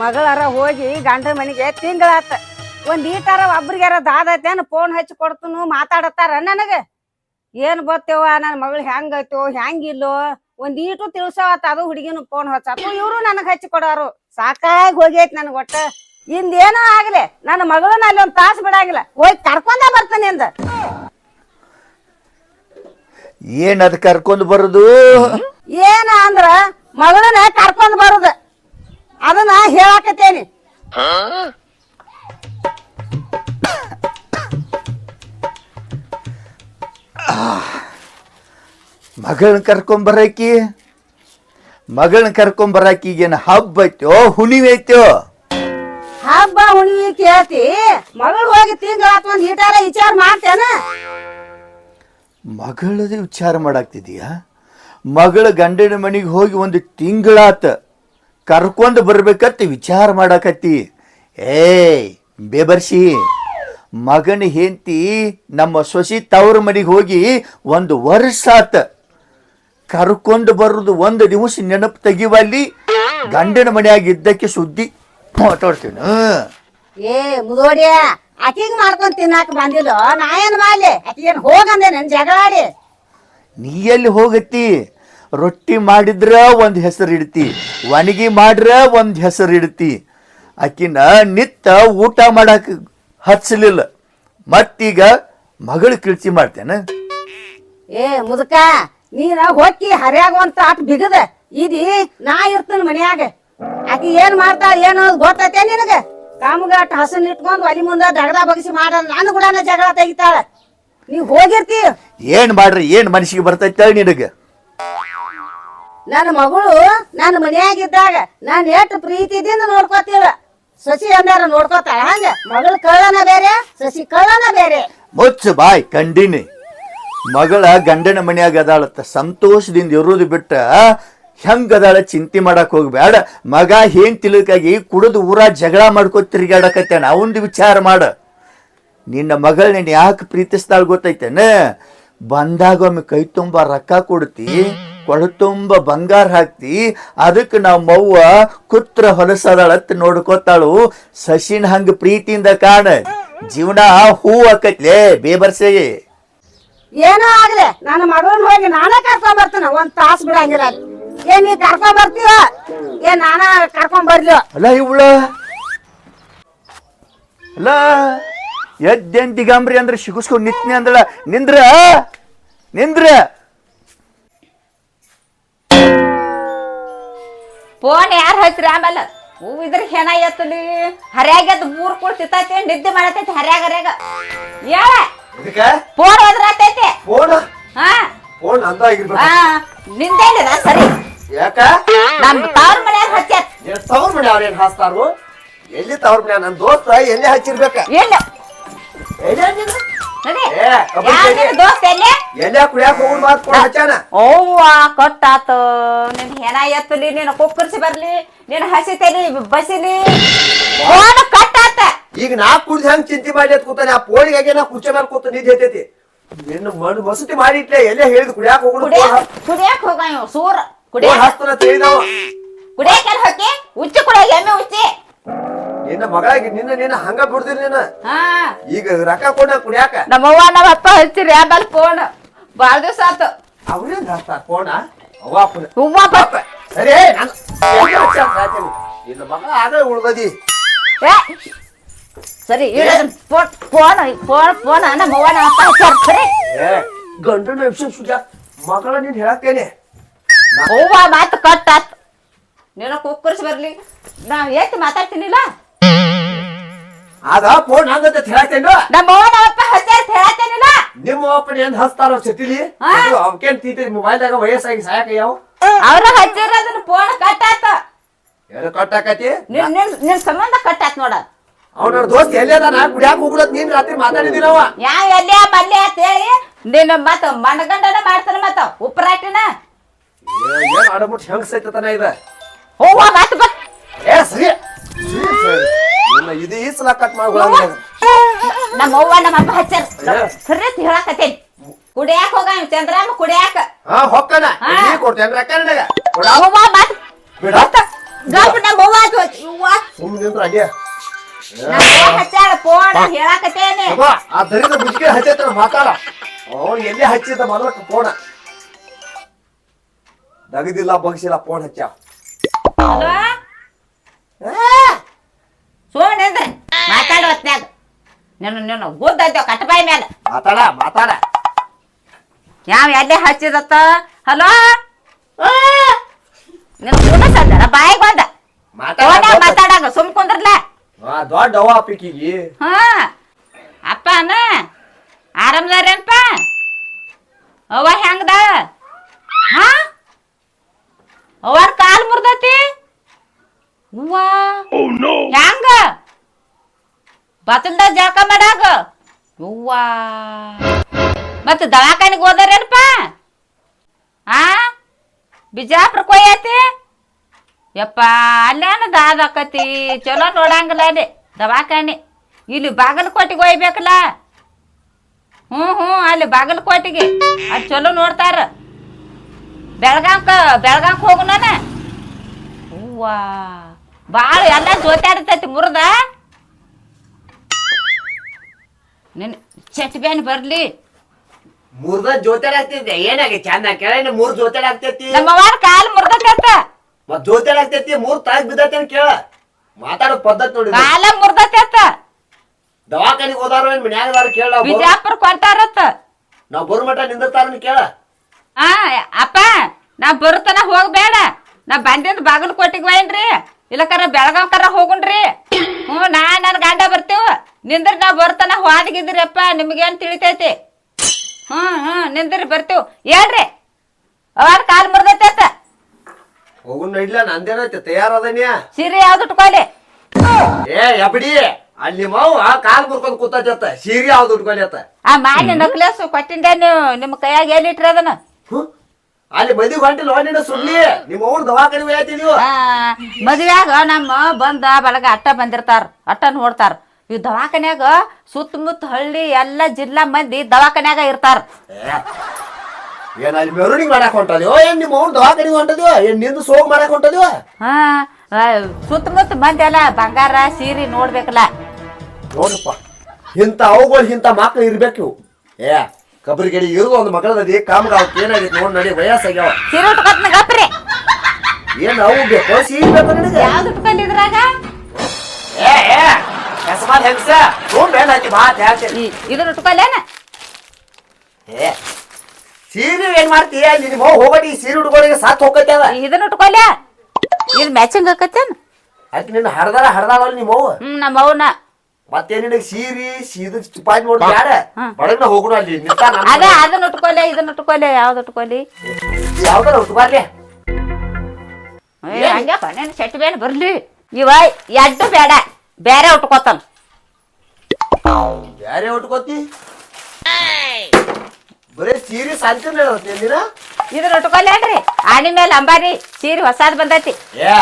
ಮಗಳಾರ ಹೋಗಿ ಗಂಡನ ಮನೆಗೆ ತಿಂಗಳಾತ. ಒಂದ್ ಈಟಾರ ಒಬ್ರಿಗಾರ ದಾದೈತೇನು ಫೋನ್ ಹಚ್ಚಿ ಕೊಡ್ತನು ಮಾತಾಡತ್ತಾರ ನನಗ? ಏನ್ ಬತ್ತೇವ ನನ್ನ ಮಗಳು ಹೆಂಗೈತೋ ಹೆಂಗಿಲ್ಲೋ? ಒಂದ್ ಈಟು ತಿಳ್ಸವತ್ತ ಅದು ಹುಡುಗಿನ ಫೋನ್ ಹಚ್ಚು ಇವ್ರು ನನಗ್ ಹಚ್ಚಿ ಕೊಡೋರು. ಸಾಕಾಗಿ ಹೋಗೈತಿ ನನ್ಗ ಒಟ್ಟ. ಇಂದೇನೋ ಆಗ್ಲಿ ನನ್ನ ಮಗಳನ್ನ ಅಲ್ಲಿ ಒಂದ್ ತಾಸು ಬಿಡಾಗಿಲ್ಲ. ಹೋಗಿ ಕರ್ಕೊಂಡ ಬರ್ತಾನೆ ಅಂದ. ಏನ್ ಅದ್ ಕರ್ಕೊಂಡ್ ಬರುದು? ಏನ ಅಂದ್ರ ಮಗಳನ್ನ ಕರ್ಕೊಂಡ್ ಬರುದ. ಅದನ್ನ ಹೇಳಾಕತ್ತೇನಿ. ಮಗಳನ್ನ ಕರ್ಕೊಂಬರಾಕಿ ಮಗಳನ್ನ ಕರ್ಕೊಂಬರಾಕಿಗೇನು ಹಬ್ಬ ಐತ್ಯೋ ಹುಣಿವೆ ಐತ್ಯೋ ಹಬ್ಬ ಹುಣ್ಣಿಮೆ ಕೇಳ್ತಿ ಮಗಳು ಹೋಗಿ ತಿಂಗಳಾತ್ ಒಂದ್ ಈಟಾರ ವಿಚಾರ ಮಾಡ್ತೇನ. ಮಗಳದೇ ವಿಚಾರ ಮಾಡಾಕ್ತಿದೀಯ? ಮಗಳ ಗಂಡನ ಮನೆಗೆ ಹೋಗಿ ಒಂದು ತಿಂಗಳಾತ ಕರ್ಕೊಂಡು ಬರ್ಬೇಕತ್ತ ವಿಚಾರ ಮಾಡಾಕತ್ತಿ. ಏಯ್ ಬೇಬರ್ಸಿ ಮಗನ ಹೆಂಡತಿ ನಮ್ಮ ಸೊಸಿ ತವ್ರ ಮನೆಗೆ ಹೋಗಿ ಒಂದು ವರ್ಷ ಆತ. ಕರ್ಕೊಂಡು ಬರೋದು ಒಂದು ದಿವಸ ನೆನಪು ತೆಗಿವಲ್ಲಿ ಗಂಡನ ಮನೆಯಾಗಿದ್ದಕ್ಕೆ ಸುದ್ದಿ ಮಾತಾಡ್ತೀನಿ. ಏ ಮುದೋಡಿ ಆಕಿಗ್ ಮಾಡ್ಕೊಂಡು ತಿನ್ನಾಕ ಬಂದಿಲ್ಲ? ನಾ ಏನ್ ಮಾಡ್ಲಿ? ಹೋಗಂದೆ ನನ್ನ ಜಗಳಾಡಿ. ನೀ ಎಲ್ಲಿ ಹೋಗತ್ತಿ? ರೊಟ್ಟಿ ಮಾಡಿದ್ರ ಒಂದು ಹೆಸರು ಇಡ್ತಿ ಒಣಗಿ ಮಾಡ್ರ ಒಂದ್ ಹೆಸರು ಇಡ್ತಿ. ಆಕಿನ ನಿತ್ತ ಊಟ ಮಾಡಕ್ ಹಚ್ಚಲಿಲ್ಲ ಮತ್ತೀಗ ಮಗಳು ಕಿಳ್ಚಿ ಮಾಡ್ತೇನ. ಏ ಮುದಕ ನೀನ ಹೊಕ್ಕಿ ಹರಿಯಾಗುವಂತ ಆಟ ಬಿಗದ. ಇದಿ ನಾ ಇರ್ತೇನೆ ಮನ್ಯಾಗ. ಆಕಿ ಏನ್ ಮಾಡ್ತಾಳ ಏನು ಗೊತ್ತೈತೆ ನಿನಗ? ಕಾಮಗಾಟ ಹಸನ್ ಇಟ್ಕೊಂಡು ಒಲಿ ಮುಂದ ದಗದ ಬಗಸಿ ಮಾಡ ನಾನು ಕೂಡ ಜಗಳ ತೆಗಿತಾಳ. ನೀವ್ ಹೋಗಿರ್ತಿ. ಏನ್ ಮಾಡ್ರಿ ಏನ್ ಮನಸ್ಸಿಗೆ ಬರ್ತೈತೆ ನಿನಗ? ನನ್ನ ಮಗಳು ನನ್ನ ಮನೆಯಾಗಿದ್ದಾಗ ನಾನ್ ಎಷ್ಟು ಪ್ರೀತಿದಿಂದ ನೋಡ್ಕೋತೀವ ಸಸಿ ಅಂದಾರ ನೋಡ್ಕೋತಾಳ. ಹಂಗ ಮಗಳು ಕಳ್ಳನ ಬೇರೆ, ಸಸಿ ಕಳ್ಳನ ಬೇರೆ. ಮುಚ್ಚು ಬಾಯ್, ಕಂಡಿನಿ. ಮಗಳ ಗಂಡನ ಮನ್ಯಾಗ ಅದಾಳತ್ತ. ಸಂತೋಷದಿಂದ ಇರೋದು ಬಿಟ್ಟ ಹೆಂಗ್ ಅದಾಳ ಚಿಂತೆ ಮಾಡಕ್ ಹೋಗ್ಬೇಡ ಮಗ ಏನ್ ತಿಳಕಾಗಿ ಕುಡಿದು ಊರ ಜಗಳ ಮಾಡ್ಕೋ ತಿರ್ಗಾಡಕತ್ತೇನ ಅವಂದು ವಿಚಾರ ಮಾಡ. ನಿನ್ನ ಮಗಳ ನೀನು ಯಾಕೆ ಪ್ರೀತಿಸ್ತಾಳ ಗೊತ್ತೈತೇನ? ಬಂದಾಗ ಒಮ್ಮೆ ಕೈ ತುಂಬ ರೊಕ್ಕ ಕೊಡ್ತಿ. ಕೊಳ ತುಂಬ ಬಂಗಾರ ಹಾಕ್ತಿ ಅದಕ್ಕೆ ನಮ್ಮ ಮವ್ವ ಕುತ್ರ ಹೊಲಸದಾಳತ್ ನೋಡ್ಕೋತಾಳು ಸಸಿನ್ ಹಂಗ ಪ್ರೀತಿಯಿಂದ ಕಾಣ ಜೀವನ ಹೂ ಆಕತ್ಲೆ ಬೇಬರ್ಸೆ. ಏನೋ ಆಗ್ಲಿ ನಾನು ಮಗಳನ್ನ ಹೋಗಿ ನಾನೇ ಕರ್ಕೊಂಡ್ ಬರ್ತೇನೆ ಒಂದ್ ತಾಸ್ ಬಿಡಂಗಿಲ್ಲ. ಏನ್ ನೀ ಕರ್ಕೊಂಡ್ ಬರ್ತೀವ ಏನ್ ನಾನ ಕರ್ಕೊಂಡ್ ಬರ್ಲಿ. ಅಲ್ಲ ಇವಳ? ಅಲ್ಲ ಎದ್ದೆನ್ ದಿಗಂಬ್ರಿ ಅಂದ್ರೆ ಸಿಗಿಸ್ಕೊಂಡ್ ನಿತ್ನೆ ಅಂದಳ. ನಿಂದ್ರ? ನಿಂದ್ರ? ಫೋನ್ ಯಾರು ಹಚ್ಚ್ರಿ ಆಮೇಲೆ? ಹೂ ಇದ್ರ ಹೆಣ ಎತ್ತಲಿ. ಹರ್ಯಾಗ್ಯದ ಮೂರ್ ಕೂಡ ತಿತ್ತೈತಿ ನಿದ್ದೆ ಮಾಡತೈತಿ ಹರ್ಯಾಗ ಹರ್ಯಾಗ. ಹೇಳ? ಫೋನ್ ಹೋದ್ರತೈತಿ? ಫೋನ್? ಹಾ. ಫೋನ್ ಅಂದಾಗಿರ್ಬೇಕು ಹಾ. ನಿಂದೇನಿದ ಸರಿ. ಯಾಕ? ನಮ್ ತವ್ರ ಮನ್ಯಾಗ ಹಚ್ಚಾರ ತವ್ರ ಮನೆ ಅವ್ರೇನ್ ಹಾಸ್ತಾರು ಎಲ್ಲಿ ತವ್ರ ಮನೆ ನನ್ ದೋಸ್ತ ಎಲ್ಲಿ ಹಚ್ಚಿರ್ಬೇಕ? ಇಲ್ಲ ಎಲ್ಲಿ? ಕುಡಿಯಾಕ ಹೋಗುದ್ ಮಾತ್ ಫೋನ್ ಹಚ್ಚಾನ ಅವ್ವ ಕೊಟ್ಟಾತು. ನಿನ್ ಹೆಣ ಎತ್ತಲಿ ನೀನು ಕುಕ್ಕರ್ಸಿ ಬರ್ಲಿ ನೀನ್ ಹಸಿತಲಿ ಬಸಿಲಿ. ಫೋನ್ ಕಟ್ಟಾತ. ಈಗ ನಾ ಕುಡ್ದು ಹೆಂಗ್ ಚಿಂತೆ ಮಾಡಿ ಅಂತ ಕೂತಾನೆ? ಆ ಫೋನಿಗೆ ನಾ ಕುರ್ಚಿ ಮೇಲೆ ಕೂತು ನಿಂತ ಹತ್ತೈತಿ ನಿನ್ನ ಮಣ್ಣು ಮಸೂತಿ ಮಾಡಿ ಇಟ್ಲೆ ಎಲ್ಲೇ ಹೇಳಿದ್ ಕುಡಿಯಾಕ ಹೋಗುದು ಕುಡಿಯಾಕ ಹೋಗ ಇವ್ ಸೂರ. ಕುಡಿಯಾಕ ಹಸ್ತನ ತಿಳಿದವ ಕುಡಿಯಾಕ ಹೋಗಿ ಉಚ್ಚಿ ಕುಡಿಯಾಕ ಎಮ್ಮೆ ಉಚ್ಚಿ. ನಿನ್ನ ಮಗಳಾಗಿ ನಿನ್ನ ನಿನ್ನ ಹಂಗ ಬಿಡ್ದಿರಿ ನೀನು. ಹಾ. ಈಗ ರೊಕ್ಕ ಕೊಡ ಕುಡಿಯಾಕ? ನಮ್ಮವ್ವ ನಮ್ಮ ಅಪ್ಪ ಹಚ್ಚಿರಿ ಆಮೇಲೆ ಫೋನ್ ಬಾಳ ದಿವಸ ಆತು. ಅವ್ರೇನ್ ಹಾಸ್ತಾರ ಫೋನ ಅವ್ವ ಅಪ್ಪನ ಸರಿ ನಾನು. ನಿನ್ನ ಮಗ ಆದ್ರೆ ಉಳ್ದದಿ. ಏ ಸರಿ ಫೋನ್ ಫೋನ್ ಫೋನ್ ಫೋನ್ ನಮ್ಮವ್ವ ನಮ್ಮ ಅಪ್ಪ ಹಚ್ಚಾರ ಸರಿ ಏ ಗಂಡನ ವಿಷಯ ಸುಜ ಮಗಳ ನೀನ್ ಹೇಳತ್ತೇನೆ. ಹೂವ ಮಾತು ಕಟ್ಟಾತ್. ನೀನು ಕುಕ್ಕರ್ಸ್ ಬರ್ಲಿ. ನಾ ಎಷ್ಟ್ ಮಾತಾಡ್ತೀನಿಲ್ಲ? ಅದ ಫೋನ್ ಹಂಗಂತ ಹೇಳತ್ತೇನು ನಮ್ಮ ಅಪ್ಪ ಹಚ್ಚಾರ ಹೇಳತ್ತೇನಿಲ್ಲ ನಿಮ್ಮ ಅಪ್ಪನ ಏನ್ ಹಸ್ತಾರೋ ಸಿಟಿಲಿ ಹಾ. ಅವಕೇನ್ ತೀತಿ ಮೊಬೈಲ್ದಾಗ ವಯಸ್ಸಾಗಿ ಸಾಯಕ ಯಾವ ಅವ್ರ ಹಚ್ಚಿರ ಅದನ್ನ ಫೋನ್ ಕಟ್ಟಾತ. ಏನು ಕಟ್ಟಾಕತಿ ನಿನ್ ನಿನ್ ನಿನ್ ಸಂಬಂಧ ಕಟ್ಟಾತ್ ನೋಡ. ಅವ್ನ ದೋಸ್ತ್ ಎಲ್ಲೇದಾನ ಕುಡಿಯಾಕ ಹೋಗುದತ್ ನೀನ್ ರಾತ್ರಿ ಮಾತಾಡಿದಿನವ ಯಾವ ಎಲ್ಲಿ ಬಲ್ಲೆ ಅಂತ ಹೇಳಿ ನಿನ್ನ ಮತ್ತ ಮಣಗಂಡನ ಮಾಡ್ತಾನ ಮತ್ತ ಉಪ್ರಾಟಿನ. ಏನ್ ಅಡಬಿಟ್ಟು ಹೆಂಗ್ ಸೈತತನ ಇದ ಬತ್ ಏ ಸರಿ. ಸರಿ, ಸರಿ. ಇದು ಈ ಸಲ ಕಟ್ ನಮ್ಮ ಅವ್ವ ನಮ್ಮ ಅಪ್ಪ ಹಚ್ಚಾರ. ಸರಿ ಹೇಳಕತ್ತೇನಿ. ಕುಡಿಯಾಕ ಹೋಗ ಇವ್ ಚಂದ್ರಾಮ ಕುಡಿಯಾಕ. ಹಾ ಹೊಕ್ಕನ. ನೀ ಕೊಡ್ತೇನ್ ರೊಕ್ಕ ನನಗ ಕೊಡ. ಹೂವ ಮತ್. ಬಿಡ. ಗಪ್ ನಮ್ಮ ಅವ್ವ ಅದು ಸುಮ್ಮನೆ ನಿಂತ್ರ ಹಂಗೆ. ನಮ್ಮ ಅವ್ವ ಹಚ್ಚಾಳ. ಫೋನ್ ಹೇಳಾಕತ್ತೇನೆ. ಯವ್ವ, ಆ ದರಿದ್ರ ಮುದುಕಿ ಹಚ್ಚೈತ್ರ ಮಾತಾಡ ಅವ್ನು ಎಲ್ಲೇ ಹಚ್ಚಿದ ಮೊದಲಕ್ಕ ಫೋನ ದಗದಿಲ್ಲ ಬಗ್ಸಿಲ್ಲ ಫೋನ್ ಹಚ್ಚ. ಹಲೋ ಸುಮ್ಮನೆ ಮಾತಾಡೋ ಹೊತ್ನ್ಯಾಗ ನಿನ್ನ ನಿನ್ನ ಗುದ್ದೈತೆ ಕಟ್ಟಬಾಯಿ ಮ್ಯಾಲ. ಮಾತಾಡ ಮಾತಾಡ. ಯಾವ ಎಲ್ಲೇ ಹಚ್ಚಿದತ್ತ? ಹಲೋ? ನಿನ್ನ ಸದ್ದಾರ ಬಾಯಿಗೆ ಬಂದ. ಫೋನ್ಯಾಗ ಮಾತಾಡ. ಮಾತಾಡಂಗ ಸುಮ್ ಕುಂದ್ರಲ್ಲ ದೊಡ್ಡ ಅವ ಅಪ್ಪಿಕಿಗಿ. ಹಾ. ಅಪ್ಪ ಅನ್ನ ಆರಾಮದಾರೇನಪ್ಪ ಅವ್ವ ಹೆಂಗದ? ಹಾ? ಅವ್ವಾರ ಕಾಲ್ ಮುರ್ದತಿ? ಹೂವಾ? ಹೆಂಗ ಬತ್ತಲ್ದ ಜಳಕ ಮಾಡಾಗ? ಹೂವಾ. ಮತ್ತ ದವಾಖಾನಿಗೆ ಹೋದಾರೇನಪ್ಪ? ಆ? ಬಿಜಾಪುರಕ್ಕೆ ಹೋಯತಿ ಯಪ್ಪ ಅಲ್ಲೇನ ದಾದಕತಿ ಚಲೋ ನೋಡಂಗಿಲ್ಲ ಅಲ್ಲಿ ದವಾಖಾನೆ. ಇಲ್ಲಿ ಬಾಗಲಕೋಟೆಗೆ ಒಯ್ಬೇಕಲ್ಲ? ಹ್ಞೂ ಹ್ಞೂ ಅಲ್ಲಿ ಬಾಗಲಕೋಟೆಗೆ. ಅಲ್ಲಿ ಚಲೋ ನೋಡ್ತಾರ. ಬೆಳಗಾಂಕ ಬೆಳಗಾಂಕ್ ಹೋಗುನಾನ? ಹೂವಾ. ಭಾಳ ಎಲ್ಲ ಜೋತಾಡ್ತೈತಿ ಮುರ್ದ. ನಿನ್ ಚಟ್ಬೇನ್ ಬರ್ಲಿ. ಮುರ್ದ ಜೋತಾಡ ಆಗ್ತೈತಿ ಏನಾಗಿ ಚಂದ ಕೇಳ ಮೂರ್ ಜೋತಾಡ ಆಗ್ತೈತಿ ನಮ್ಮವಾರ ಕಾಲ್ ಮುರ್ದತ್ತ. ಮತ್ ಜೋತಾಡ ಆಗ್ತೈತಿ ಮೂರ್ ತಾಯಿ ಬಿದ್ದೈತಿ ಅಂತ ಕೇಳ. ಮಾತಾಡೋ ಪದ್ಧತಿ ನೋಡಿ ಕಾಲ ಮುರ್ದತ್ತ. ದವಾಖಾನಿಗೆ ಹೋದಾರ ಏನ್ ಮನ್ಯಾಗದಾರ ಕೇಳ ಬಿಜಾಪುರ ಕೊಟ್ಟಾರತ್ತ ನಾವ್ ಬರು ಮಟ ನಿಂದಿರ್ತಾರ ಕೇಳ. ಆ ಅಪ್ಪ ನಾ ಬರುತ್ತನ ಹೋಗ್ಬೇಡ. ನಾ ಬಂದಿಂದ ಬಾಗಲಕೋಟೆಗೆ ಹೋಯ್ನ್ರಿ. ಇಲ್ಲಕರ ಬೆಳಗಾವ್ಕರ ಹೋಗುಣ್ರಿ. ಹ್ಞೂ ನಾ ನನ್ನ ಗಂಡ ಬರ್ತೀವ. ನಿಂದ್ರ ನಾ ಬರ್ತಾನ ಹೋದ್ಗಿದ್ರಪ್ಪ ನಿಮ್ಗೇನ್ ತಿಳಿತೈತಿ? ಹ್ಞೂ ಹ್ಞೂ ನಿಂದ್ರಿ ಬರ್ತೇವ್. ಹೇಳ್ರಿ. ಅವಾಗ ಕಾಲ್ ಮುರ್ದೈತೆ ಹೋಗುನ್ ಇಲ್ಲ ನಂದೇನೈತೆ ತಯಾರದನ್ಯ? ಸೀರೆ ಯಾವ್ದು ಉಟ್ಕೊಳ್ಳಿ ಏ ಎಬಡಿ ಅಲ್ಲಿ ಆ ಕಾಲ್ ಮುರ್ಕೊಂಡ್ ಕೂತೈತ ಸೀರೆ ಯಾವ್ದು ಉಟ್ಕೊಳ್ಳಿ ಅತ್ತ ಆ ಮಾನ್ಯ ನಕ್ಲೇಸ್ ಕೊಟ್ಟಿಂದ ನೀವು ನಿಮ್ಮ ಕೈಯಾಗ ಏನ್ ಇಟ್ರಿ ಅದನ್ನ? ಹ್ಮ್? ಅಲ್ಲಿ ಮದಿ ಹೊಂಟಿಲ್ಲ ಹೊಂಟಿನ ಸುಳ್ಳಿ ನಿಮ್ಮ ಅವ್ರ ದವಾಖಾನೆ ಹೋಯ್ತಿ ಮದುವೆಯಾಗ ನಮ್ಮ ಬಂದ ಬಳಗ ಅಟ್ಟ ಬಂದಿರ್ತಾರ ಅಟ್ಟ ನೋಡ್ತಾರ ಈ ದವಾಖಾನ್ಯಾಗ ಸುತ್ತಮುತ್ತ ಹಳ್ಳಿ ಎಲ್ಲ ಜಿಲ್ಲಾ ಮಂದಿ ದವಾಖಾನ್ಯಾಗ ಇರ್ತಾರ. ಏನ್ ಅಲ್ಲಿ ಮೆರವಣಿಗೆ ಮಾಡಕ್ ಹೊಂಟದ್ಯೋ ಏನ್ ನಿಮ್ಮ ಅವ್ರ ದವಾಖಾನಿಗೆ ಹೊಂಟದ್ಯೋ ಏನ್ ನಿಂದು ಸೋಗ್ ಮಾಡಕ್ ಹೊಂಟದ್ಯೋ ಹಾ ಆ, ಸುತ್ತಮುತ್ತ ಮಂದಿ ಅಲ್ಲ ಬಂಗಾರ ಸೀರಿ ನೋಡ್ಬೇಕಲ್ಲ. ನೋಡಪ್ಪ ಇಂಥ ಅವುಗಳು ಇಂಥ ಮಕ್ಕಳು ಇರ್ಬೇಕು ಇವು. ಏ ಕಬ್ರಿಗಡಿ ಇರುವ ಒಂದು ಮಗಳದದಿ ಕಾಮ್ಗ ಏನಾಗಿ ಏನಾಗೈತಿ ನೋಡ್ ನಡಿ ವಯಸ್ಸಾಗ್ಯಾವ. ಸೀರೆ ಉಟ್ಕೊತ್ನ ಗಪ್ರಿ ಏನ್ ಅವು ಬೇಕು? ಸೀರೆ ಬೇಕು ನಿನಗೆ? ಯಾವ್ದು ಏ ಹೆಂಗಸ? ನೋಡ್ ಮಾತ್ ಹೇಳ್ತೀನಿ ಇದನ್ನ ಏ ಸೀರೆ ಏನ್ ಮಾಡ್ತೀಯ? ನಿನ್ ಈ ಸೀರೆ ಉಟ್ಕೊಳ್ಳಿ ಸಾತ್ ಹೋಗತ್ತೆ ಅದ. ಇದನ್ನ ಉಟ್ಕೊಲ್ಯಾ? ಇದು ಮ್ಯಾಚಿಂಗ್ ಅದಕ್ಕೆ ನಿನ್ನ ಹರ್ದಾರ ಹಡ್ದಾವಲ್ಲ ನಿಮ್ಮ ಹ್ಮ್ ನಮ್ಮ ಅವನ. ಮತ್ತೆ ನಿನಗೆ ಸೀರಿ ಸೀದ ನೋಡಿ ಬ್ಯಾಡ. ಅಲ್ಲಿ ನಿಂತ ಅದ ಅದನ್ನ ಉಟ್ಕೊಲೆ ಇದನ್ನ ಉಟ್ಕೊಲೆ ಯಾವ್ದು ಉಟ್ಕೊಲಿ? ಯಾವ್ದಾರ ಉಟ್ಬಾರ್ಲಿ ಏ ಹಂಗ್ಯಾಕ ನೀನು ಸೆಟ್ ಬೇನ್ ಬರ್ಲಿ. ಇವ ಎಡ್ಡು ಬೇಡ. ಬೇರೆ ಉಟ್ಕೋತಾನ. ಬ್ಯಾರೆ ಉಟ್ಕೋತಿ? ಬರೇ ಸೀರೆ ಸಾಲ್ತೀನಿ ನೀನ ಇದನ್ನ ಉಟ್ಕೊಲೇನ್ರಿ ಆಣಿ ಮೇಲೆ ಅಂಬಾರಿ ಸೀರೆ ಹೊಸಾದ್ ಬಂದೈತಿ. ಏ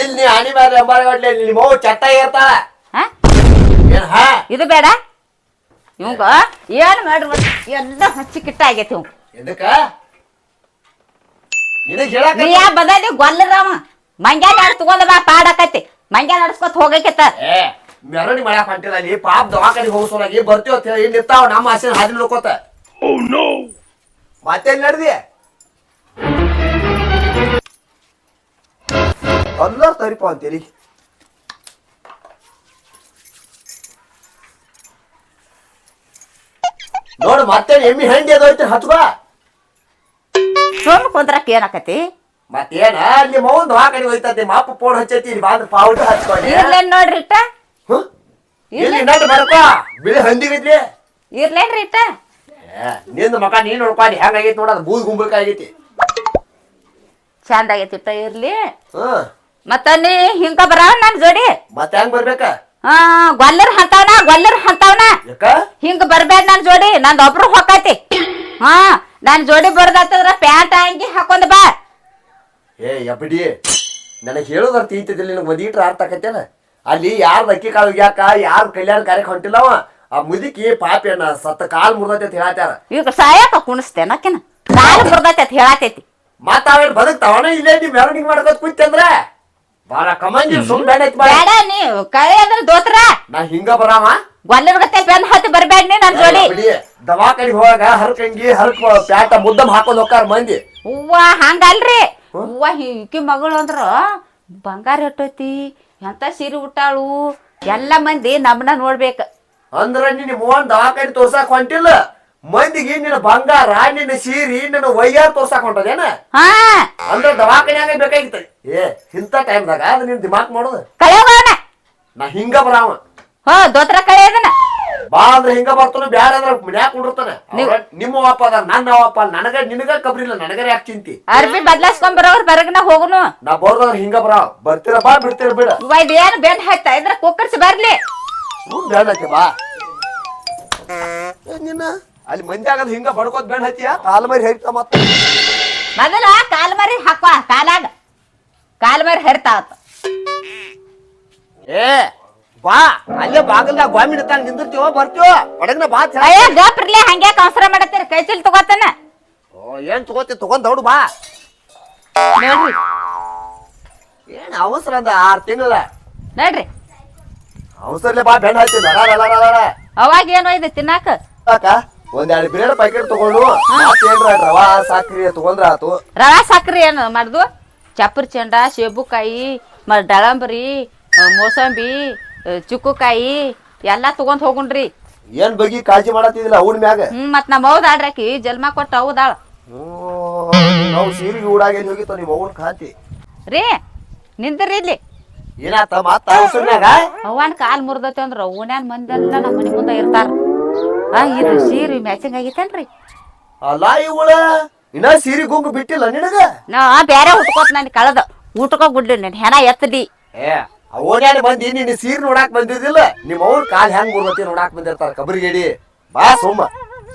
ಇಲ್ಲಿ ಆಣಿ ಆನಿ ಮೇಲೆ ಅಂಬಾರಿ ಹೊಡ್ಲಿ ನಿಮ್ಮ ಮಗು ಚಟ್ಟ ಇರ್ತಾಳ ಇದು ಬೇಡ. ಇವಂಗ ಏನ್ ಮಾಡ್ರಿ? ಎಲ್ಲ ಹಚ್ಚಿ ಕಿಟ್ಟ ಆಗೈತಿ ಇವ್ ನೀ ಯಾ ಬದಲಿ ಗೊಲ್ಲರವ ಮಂಗ್ಯ ನಾಡ್ ತಗೊಂಡ ಬಾ ಪಾಡಕತಿ ಮಂಗ್ಯ ನಡ್ಸ್ಕೊತ ಹೋಗಕೈತ. ಏ ಮಳೆ ಮಾಡಕ್ ಹೊಂಟಿಲ್ಲ ನೀ. ಪಾಪ ದವಾಖಾನೆ ಹೋಗಿಸೋಲಾಗಿ ಬರ್ತೀವಿ ಅಂತ ಹೇಳಿ. ನಿಂತಾವ ಇರ್ತಾವ ನಮ್ಮ ಆಸೆ ಹಾದಿ ನೋಡ್ಕೋತ ಮತ್ತೇನ್ ನಡ್ದಿ? ಅಲ್ಲ ತರಿಪ ಅಂತೇಳಿ. ನೋಡು ಮತ್ತೆ ಎಮ್ಮಿ ಹೆಂಡಿ ಅದೋಯ್ತು ಹಚ್ಬಾ ಸುಮ್ ಕುಂದ್ರಕ್ ಏನಾಕತಿ ಮತ್ತೇನ ಅಲ್ಲಿ ಮೌನ್ ದವಾಖಾನಿಗೆ ಹೋಯ್ತತಿ ಅಪ್ಪ ಫೋನ್ ಹಚ್ಚೈತಿ ಇಲ್ಲಿ ಬಾಂದ್ರ ಪಾವುಟ ಹಚ್ಕೊಂಡು ಇರ್ಲೇನ್ ನೋಡ್ರಿ ಇಟ್ಟ? ಇಲ್ಲಿ ನಡ್ ಬರ್ಕೋ ಬಿಳಿ ಹಂದಿಗಿದ್ಲಿ? ಇರ್ಲೇನ್ರಿ ಇಟ್ಟ. ನಿಂದ ಮಕ ನೀನ್ ನೋಡ್ಕೊಂಡು ಹೆಂಗಾಗೈತಿ ನೋಡ ಅದು ಬೂದ್ ಗುಂಬಳಕಾಯಿ ಆಗೈತಿ. ಚಂದ ಆಗೈತಿ ಇಟ್ಟ ಇರ್ಲಿ. ಮತ್ತ ನೀ ಹಿಂಗ ಬರ ನನ್ ಜೋಡಿ? ಮತ್ತೆ ಹೆಂಗ್ ಬರ್ಬೇಕ? ಹಾ ಗೊಲ್ಲರ್ ಹಂತಾವನ ಗೊಲ್ಲರ್ ಹಂತಾವನ ಯಾಕ? ಹಿಂಗ ಬರ್ಬೇಡ ನನ್ ಜೋಡಿ ನಂದ್ ಒಬ್ರು ಹೊಕ್ಕೈತಿ. ಹಾ ನನ್ ಜೋಡಿ ಬರ್ದಾತಂದ್ರ ಪ್ಯಾಂಟ್ ಅಂಗಿ ಹಾಕೊಂಡ್ ಬಾ. ಏ ಎಬ್ಬಡಿ. ನನಗೆ ಹೇಳೋದ್ರ ತೀತಿದ್ದಿಲ್ಲ ನಿನಗೆ ಮದೀಟ್ರ ಅರ್ಥ ಆಕತ್ತೇನ ಅಲ್ಲಿ ಯಾರ್ದು ಅಕ್ಕಿ ಕಾಳು ಯಾಕ ಯಾರು ಕಲ್ಯಾಣ ಕಾರ್ಯಕ್ಕೆ ಹೊಂಟಿಲ್ಲವ? ಆ ಮುದುಕಿ ಅಣ್ಣ ಸತ್ತ ಕಾಲ್ ಮುರ್ದೈತಿ ಅಂತ ಹೇಳತ್ತಾರ ಈಗ ಸಾಯಕ ಕುಣಿಸ್ತೇನಕಿನ ಕಾಲ್ ಮುರ್ದೈತಿ ಅಂತ ಹೇಳತೈತಿ ಮತ್ತ ಅವೇನ್ ಬದುಕ್ತಾವನ? ಇಲ್ಲೇ ನೀವು ಮೆರವಣಿಗೆ ಮಾಡ್ಕೊತ ಕುಂತಂದ್ರ ಬಾರ ಕಮಂಜಿ ಸುಮ್ ಬೇಡ ಐತ್ ಬೇಡ ನೀ ಕಳೆ ಅಂದ್ರ ದೋತ್ರ. ನಾ ಹಿಂಗ ಬರಾಮ? ಗೊಲ್ಲರ್ ಗತ್ತೆ ಬೆನ್ ಹತ್ತಿ ಬರ್ಬೇಡ ನೀ ನನ್ ಜೋಡಿ. ದವಾಖಾನಿ ಹೋಗಾಗ ಹರ್ಕಂಗಿ ಹರ್ಕ ಪ್ಯಾಟ ಮುದ್ದಮ್ ಹಾಕೊಂಡ್ ಹೋಗ್ತಾರ ಮಂದಿ. ಹೂವ ಹಂಗಲ್ರಿ. ಹೂವ ಹಿಂಕಿ ಮಗಳು ಅಂದ್ರ ಬಂಗಾರ ಇಟ್ಟೈತಿ ಎಂತ ಸೀರೆ ಉಟ್ಟಾಳು ಎಲ್ಲ ಮಂದಿ ನಮ್ಮನ್ನ ನೋಡ್ಬೇಕ. ಅಂದ್ರ ನಿನ್ನ ಮೋಹನ್ ದವಾಖಾನಿ ತೋರ್ಸಾಕ್ ಹೊಂಟಿಲ್ಲ? ಮಂದಿಗೆ ನಿನ್ನ ಬಂಗಾರ ನಿನ್ನ ಸೀರಿ ನಿನ್ನ ವೈಯಾರ್ ತೋರ್ಸಾಕ್ ಹೊಂಟದೇನ? ಹಾ. ಅಂದ್ರೆ ದವಾಖಾನ್ಯಾಗ ಬೇಕಾಗಿತ್ತ. ಏ ಇಂಥ ಟೈಮ್ದಾಗ ಅದು ನಿನ್ ದಿಮಾಕ್ ಮಾಡೋದು? ನಾ ಹಿಂಗ ಬರಾವ. ಹಾ ದೋತ್ರ ಕಳೆ ಅದನ್ನ ಬಾ ಅಂದ್ರೆ ಹಿಂಗ ಬರ್ತಾನ ಬ್ಯಾಡ ಅಂದ್ರೆ ಮನ್ಯಾಗ ಕುಂಡಿರ್ತಾನ. ನಿಮ್ಮ ಅಪ್ಪ ಅದ ನನ್ನ ಅಪ್ಪ ನನಗ ನಿನಗ ಕಬ್ರಿಲ್ಲ ನನಗರ ಯಾಕೆ ಚಿಂತಿ? ಅರ್ಬಿ ಬದ್ಲಾಸ್ಕೊಂಡ್ ಬರೋರ್ ಬರಗನ ಹೋಗುನು. ನಾ ಬರ್ದಂದ್ರ ಹಿಂಗ ಬರ. ಬರ್ತೀರ ಬಾ ಬಿಡ್ತೀರ ಬಿಡ. ಏನ್ ಬೆನ್ ಹತ್ತ ಇದ್ರ ಕುಕ್ಕರ್ಸಿ ಬರ್ಲಿ. ಮುಂದ್ ಬೇಡ ಬಾ. ಏ ನಿನ್ನ ಅಲ್ಲಿ ಮಂದಿ ಆಗದ್ ಹಿಂಗ ಬಡ್ಕೋದ್ ಬೆಣ್ಣ ಹತ್ತಿಯ? ಕಾಲ್ಮರಿ ಹೇಳ್ತಾ ಮತ್ತ. ಮೊದಲ ಕಾಲ್ಮರಿ ಹಾಕುವ ಕಾಲಾಗ. ಕಾಲ್ಮರಿ ಹರಿತಾವತ್ತ ಏ ಬಾ ಅಲ್ಲೇ ಬಾಗಲ್ದಾಗ ಗೋಮಿ ನಿಂತಾಗ ನಿಂದಿರ್ತೀವ ಬರ್ತೀವ? ಒಡಗ್ನ ಬಾ. ಅಯ್ಯ ಗಪ್ರಲೆ ಹಂಗೆ ಅವಸರ ಮಾಡತ್ತೀರಿ? ಕೈ ಚಿಲ್ ತಗೋತಾನ. ಓ ಏನ್ ತಗೋತಿ ತಗೊಂಡ್ ದೌಡು ಬಾ. ನೋಡ್ರಿ. ಏನ್ ಅವಸರ ಅಂದ ಆರ್ ತಿಂಗಳ ನೋಡ್ರಿ. ಅವಸರಲೆ ಬಾ ಬೆಣ್ಣ ಹತ್ತಿ ಲಡ ಲಡ ಲಡ ಲಡ. ಅವಾಗ ಏನೋ ಇದೆ ತಿನ್ನಾಕ. ಅಕ್ಕ ಒಂದ್ ಎರಡು ಪ್ಯಾಕೆಟ್ ತಗೊಂಡು ರವಾ ಸಾಕ್ರಿ ತಗೊಂಡ್ರ ಆತು ರವಾ ಸಕ್ರಿ ಏನು ಮಾಡ್ದು? ಚಪ್ಪರ್ ಚೆಂಡ ಸೇಬುಕಾಯಿ ಮ ಡಳಂಬ್ರಿ ಮೋಸಂಬಿ ಚುಕ್ಕುಕಾಯಿ ಎಲ್ಲ ತಗೊಂಡ್ ಹೋಗುಣ್ರಿ. ಏನ್ ಬಗ್ಗೆ ಕಾಳಜಿ ಮಾಡತ್ತಿದಿಲ್ಲ ಅವ್ನ ಮ್ಯಾಗ? ಹ್ಮ್ ಮತ್ ನಮ್ಮ ಹೌದ್ ಆಡ್ರಾಕಿ ಜಲ್ಮಾ ಕೊಟ್ಟ ಹೌದಾಳ ನಾವು ಸೀರಿಗೆ ಊಡಾಗ ಹೋಗಿತ್ತು ನಿಮ್ಮ ಅವ್ವನ್ ಖಾತಿ? ರೀ ನಿಂದ್ರಿ ಇಲ್ಲಿ. ಏನಾತ ಮತ್ತ ಅವಸರ್ನ್ಯಾಗ ಅವ್ವನ್ ಕಾಲ್ ಮುರ್ದತಿ ಅಂದ್ರ ಮಂದಿ ಅಂತ ನಮ್ಮ ಮನಿ ಮುಂದ ಇರ್ತಾರ. ಆ ಇದು ಸೀರೆ ಮ್ಯಾಚಿಂಗ್ ಆಗೈತೇನ್ರಿ. ಅಲ್ಲ ಇವಳ ಇನ್ನ ಸೀರೆ ಗುಂಗು ಬಿಟ್ಟಿಲ್ಲ ನಿನಗ? ನಾ ಬ್ಯಾರೆ ಉಟ್ಕೋತ ನನ್ ಕಳದ. ಊಟಕ್ಕ ಗುಡ್ಲಿ ನನ್ ಹೆಣ ಎತ್ತಲಿ ಏ ಅವನ್ಯಾನ ಬಂದಿ ನಿನ್ನ ಸೀರೆ ನೋಡಾಕ್ ಬಂದಿದ್ದಿಲ್ಲ? ನಿಮ್ಮ ಅವ್ರ ಕಾಲ್ ಹೆಂಗ್ ಮುರ್ದತಿ ನೋಡಾಕ್ ಬಂದಿರ್ತಾರ ಕಬ್ರಿಗೇಡಿ? ಬಾ ಸುಮ್ಮ.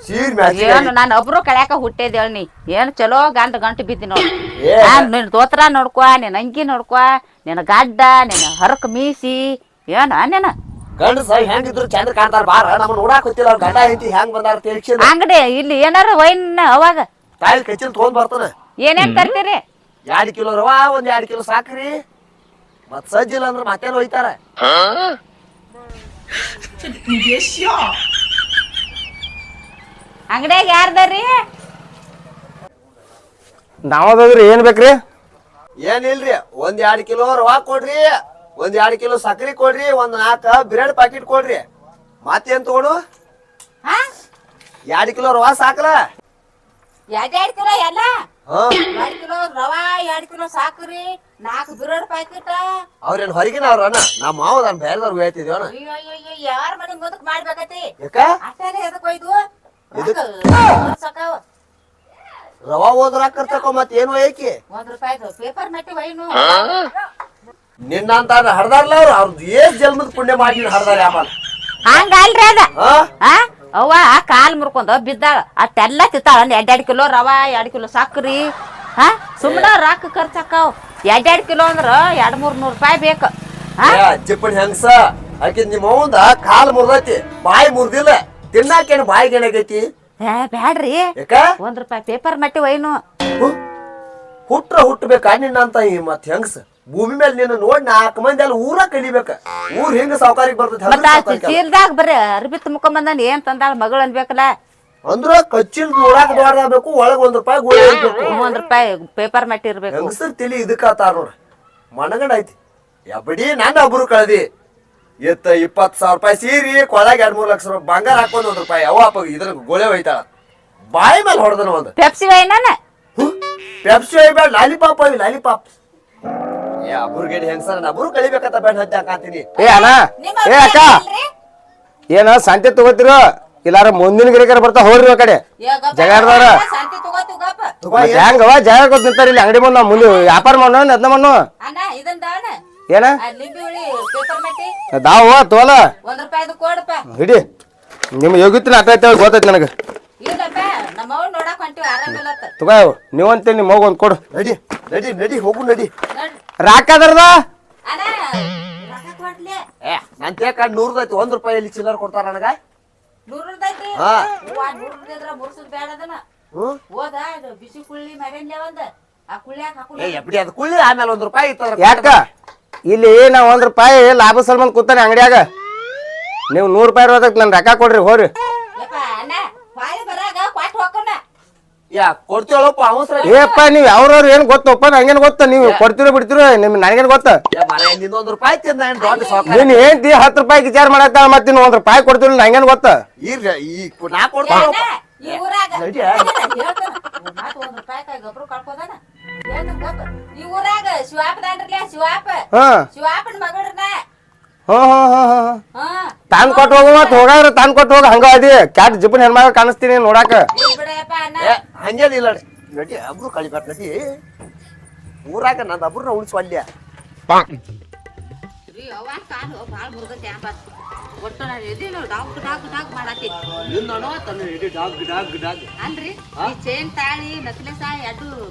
ಸೀರ್ ಮ್ಯಾಚ್ ಏನು ನಾನು ಒಬ್ರು ಕಳ್ಯಾಕ ಹುಟ್ಟೇದೇಳ್ ನೀ. ಏನು ಚಲೋ ಗಂಟ ಗಂಟು ಬಿದ್ದಿ ನೋಡಿ. ಏ. ನಿನ್ ದೋತ್ರ ನೋಡ್ಕೊ ನಿನ್ ಅಂಗಿ ನೋಡ್ಕೊ ನಿನ್ನ ಗಡ್ಡ ನಿನ್ನ ಹರಕ ಮೀಸಿ. ಏನ ನಿನ್ನ ಗಂಡಸ ಹೆಂಗಿದ್ರು ಚಂದ್ರ ಕಾಣ್ತಾರ ಬಾರ ನಮ್ಮ ನೋಡಾಕ್ ಗೊತ್ತಿಲ್ಲ ಅವ್ರ ಗಂಡ ಹೆಂಡತಿ ಹೆಂಗ್ ಬಂದಾರ ತಿಳ್ಸಿದ ಅಂಗಡಿ ಇಲ್ಲಿ ಏನಾರ ವೈನ್ ಅವಾಗ? ತಾಯಿ ಕಚ್ಚಿನ ತಗೊಂಡ್ ಬರ್ತಾನ. ಏನೇನ್ ತರ್ತೀರಿ? ಎರಡ್ ಕಿಲೋ ರವಾ ಒಂದ್ ಎರಡ್ ಕಿಲೋ ಸಾಕ್ರಿ. ಮತ್ ಸಜ್ಜಿಲ್ಲ ಅಂದ್ರ ಮತ್ತೇನ್ ಹೋಯ್ತಾರ ಅಂಗಡಿಯಾಗ ಯಾರ್ದಾರ್ರಿ ನಾವದ್ರಿ ಏನ್ ಬೇಕ್ರಿ? ಏನಿಲ್ರಿ ಒಂದ್ ಎರಡ್ ಕಿಲೋ ರವಾ ಕೊಡ್ರಿ. ಒಂದ್ ಎರಡ್ ಕಿಲೋ ಸಕ್ರಿ ಕೊಡ್ರಿ ಒಂದ್ ನಾಲ್ಕ ಬ್ರೆಡ್ ಪ್ಯಾಕೆಟ್ ಕೊಡ್ರಿ. ಮತ್ತೇನ್ ತಗೊಂಡು? ಹಾ? ಎರಡ್ ಕಿಲೋ ರವಾ ಸಾಕಲ. ಎರಡ್ ಎರಡ್ ಕಿಲೋ ಎಲ್ಲ? ಹಾ. ಎರಡ್ ಕಿಲೋ ರವಾ ಎರಡ್ ಕಿಲೋ ಸಾಕ್ರಿ ನಾಲ್ಕು ಬಿರಡ್ ಪ್ಯಾಕೆಟ್ ಅವ್ರೇನ್ ಹೊರಗಿನ ಅವ್ರ ಅಣ್ಣ? ನಮ್ಮ ಮಾವ ನಾನು ಬೇರೆದವ್ರು ಹೇಳ್ತಿದ್ವಣ್ಣ ಅಯ್ಯೋ ಅಯ್ಯೋ ಅಯ್ಯೋ ಯಾರ ಮನೆ ಮುದಕ್ ಮಾಡ್ಬೇಕತಿ ಯಾಕ? ಅಷ್ಟೇ ಎದಕ್ ಒಯ್ದು? ಎದಕ್? ಸಾಕಾವ ರವಾ ಹೋದ್ರಾಕರ್ ತಕೊ ಮತ್ ಏನು ಏಕಿ ಒಂದ್ ರೂಪಾಯಿದು ಪೇಪರ್ ಮಟ್ಟಿ ವೈನು ನಿನ್ನಂತ ಹಡ್ದಾರ್ಲ ಅವ್ರು ಅವ್ರದ್ದು ಜನ್ಮದ ಪುಣ್ಯ ಮಾಡಿ ಹಡ್ದಾರ ಆಮೇಲೆ ಹಂಗಲ್ರಿ ಅದ. ಹಾ ಆ? ಅವ್ವ ಕಾಲ್ ಮುರ್ಕೊಂಡ ಬಿದ್ದಾಳ. ಅಷ್ಟೆಲ್ಲ ತಿತ್ತಾಳ ಒಂದ್ ಎರಡ್ ಕಿಲೋ ರವಾ ಎರಡ್ ಕಿಲೋ ಸಕ್ರಿ. ಹಾ ಸುಮ್ಮನ ರೊಕ್ಕ ಖರ್ಚಾಕಾವ್. ಎರಡ್ ಎರಡ್ ಕಿಲೋ ಅಂದ್ರ ಎರಡ್ ಮೂರ್ ನೂರ್ ರೂಪಾಯಿ ಬೇಕು. ಹಾ ಏ, ಅಜ್ಜಿಪ್ಪನ್ ಹೆಂಗ್ಸ? ಆಕಿ ನಿಮ್ಮ ಅವಂದ ಕಾಲ್ ಮುರ್ದೈತಿ. ಬಾಯಿ ಮುರ್ದಿಲ್ಲ. ತಿನ್ನಾಕೇನು ಬಾಯಿಗೆ ಏನಾಗೈತಿ ಏ ಬ್ಯಾಡ್ರಿ. ಯಾಕ? ಒಂದ್ ರೂಪಾಯಿ ಪೇಪರ್ ಮಟ್ಟಿ ಒಯ್ನು. ಹು- ಹುಟ್ರ ಹುಟ್ಟಬೇಕಾ ನಿನ್ನಂತ ಈ ಮತ್ ಹೆಂಗ್ಸ? ಭೂಮಿ ಮೇಲೆ ನೀನು ನೋಡಿ ನಾಲ್ಕು ಮಂದಿ ಅಲ್ಲಿ ಊರ ಕಲಿಬೇಕ. ಊರ್ ಹೆಂಗ ಸಾವುಕಾರಿಗೆ ಬರ್ತದೆ. ಚೀಲ್ದಾಗ ಬರ್ರಿ ಅರ್ಬಿ ತುಂಬ್ಕೊಂಬಂದನ್ ಏನ್ ತಂದಾಳ ಮಗಳು ಅನ್ಬೇಕಲ್ಲ? ಅಂದ್ರ ಕಚ್ಚಿನ ನೋಡಾಕ ದೊಡ್ಡದಾಗಬೇಕು ಒಳಗ್ ಒಂದ್ ರೂಪಾಯಿ ಗೋಳಿ ಇರ್ಬೇಕು ಒಂದ್ ರೂಪಾಯಿ ಪೇಪರ್ ಮಟ್ಟಿ ಇರ್ಬೇಕು. ಹೆಂಗಸರ್ ತಿಳಿ ಇದಕ್ಕ ಆತಾರ ನೋಡ. ಮನಗಂಡ ಐತಿ. ಎಬ್ಬಡಿ ನನ್ನ ಒಬ್ರು ಕಳ್ದಿ. ಎತ್ತ ಇಪ್ಪತ್ ಸಾವಿರ ರೂಪಾಯಿ ಸೀರಿ ಕೊಳಗ ಎರಡ್ ಮೂರ್ ಲಕ್ಷ ರೂಪಾಯಿ ಬಂಗಾರ ಹಾಕೊಂಡ್ ಒಂದ್ ರೂಪಾಯಿ. ಅವ ಅಪ್ಪ ಇದ್ರ ಗೋಳೆ ಹೋಯ್ತಾಳ. ಬಾಯಿ ಮೇಲೆ ಹೊಡೆದನ ಒಂದು. ಪೆಪ್ಸಿ ವೈನನ ಪೆಪ್ಸಿ ಒಯ್ಬೇಡ ಲಾಲಿಪಾಪ್ ಒಯ್ ಲಾಲಿಪಾಪ್ ಏ ಅಬ್ರುಗೇಡಿ ಹೆಂಗಸರ? ಅಬ್ರು ಕಳಿಬೇಕಂತ ಬೇಡ ಹಚ್ಚ ಹಾಕಂತೀನಿ ಏ ಅಣ್ಣ ಏ ಅಕ್ಕ. ಏನ ಸಂತೆ ತಗೋತಿರೋ? ಇಲ್ಲಾರ ಮುಂದಿನ ಗಿರಿಕರ ಬರ್ತಾ ಹೋಗ್ರಿ ಆ ಕಡೆ. ಮತ್ತೆ ಹೆಂಗವ ಜಾಗ ಕೊತ್ ನಿಂತಾರ ಇಲ್ಲಿ ಅಂಗಡಿ ಮುಂದ ಮುಂದೆ ವ್ಯಾಪಾರ ಮಾಡೋಣ ಅದ್ನ ಮಣ್ಣು ಅಣ್ಣ ಇದನ್ ದಾಣ ಏನ? ದಾವ ತೋಲ. ಹಿಡಿ. ನಿಮ್ ಯೋಗಿತ್ತಿನ ಅಟ್ಟ ಐತೆ ಗೊತ್ತೈತಿ ನನಗೆ. ತಗೋ ನೀವಂತ ನಿಮ್ಮ ಮಗು ಒಂದ್ ಕೊಡು. ರೆಡಿ ರೆಡಿ ರೆಡಿ ಹೋಗು ನಡಿ. ನೋಡ್ರಿ ರಾಕ ಅದರ್ದ ಅಣ್ಣ ರೊಕ್ಕ ಕೊಡ್ಲಿ ಏ ನನ್ ನೂರದೈತಿ ಒಂದ್ ರೂಪಾಯಿ ಇಲ್ಲಿ ಚಿಲ್ಲರ್ ಕೊಡ್ತಾರ ನನಗ? ಹಾ. ಹ್ಮ್? ಏ ಎಬ್ಡಿ ಅದ್ ಕುಳ್ಳಿ ಆಮೇಲೆ ಒಂದ್ ರೂಪಾಯಿ ಯಾಕ? ಇಲ್ಲಿ ನಾ ಒಂದ್ ರೂಪಾಯಿ ಲಾಭ ಸಲ್ಮಂದ್ ಕೂತಾನೆ ಅಂಗಡಿಯಾಗ. ನೀವು ನೂರ್ ರೂಪಾಯಿ ಇರೋದಕ್ಕೆ ನನ್ ರೊಕ್ಕ ಕೊಡ್ರಿ ಹೋರಿ ಯಪ್ಪ ಅಣ್ಣ ಹೊಳ್ಳಿ ಬರಾಗ ಕೊಟ್ಟು ಹೋಗೋಣ ಯಾ ಕೊಡ್ತೀವಲ್ಲಪ್ಪ ಅವಸರ ಏಪ್ಪ ನೀವ್ ಯಾವ್ರವ್ರು ಏನ್ ಗೊತ್ತಪ್ಪ ನಂಗೇನ್ ಗೊತ್ತ? ನೀವು ಕೊಡ್ತಿರೋ ಬಿಡ್ತಿರೋ ನಿಮ್ ನನಗೇನ್ ಗೊತ್ತ? ಏನ್ ನೀನ್ ಹತ್ತು ರೂಪಾಯಿ ವಿಚಾರ ಮಾಡತ್ತ ಮತ್ತೆ ನೀನ್ ಒಂದ್ ರೂಪಾಯಿ ಕೊಡ್ತಿಲ್ಲ ನಂಗೇನ್ ಗೊತ್ತ? ಶಿವಾಪ ಶಿವಾಪನ ತಾನ್ ಕೊಟ್ಟು ಹೋಗು ಮತ್ ಹೋಗಾರ ತಾನ್ ಕೊಟ್ಟು ಹೋಗ ಹಂಗ ಅದಿ. ಕ್ಯಾಟ್ ಜಿಪ್ಪನ್ ಹೆಣ್ಮಗ ಕಾಣಿಸ್ತೀನಿ ನೋಡಾಕ. ಹಂಗೇನಿಲ್ಲ. ನಡಿ ಅಬ್ರು ಕಳಿಬೇಕ ನಡಿ. ಊರಾಗ ನಂದು ಅಬ್ರನ್ನ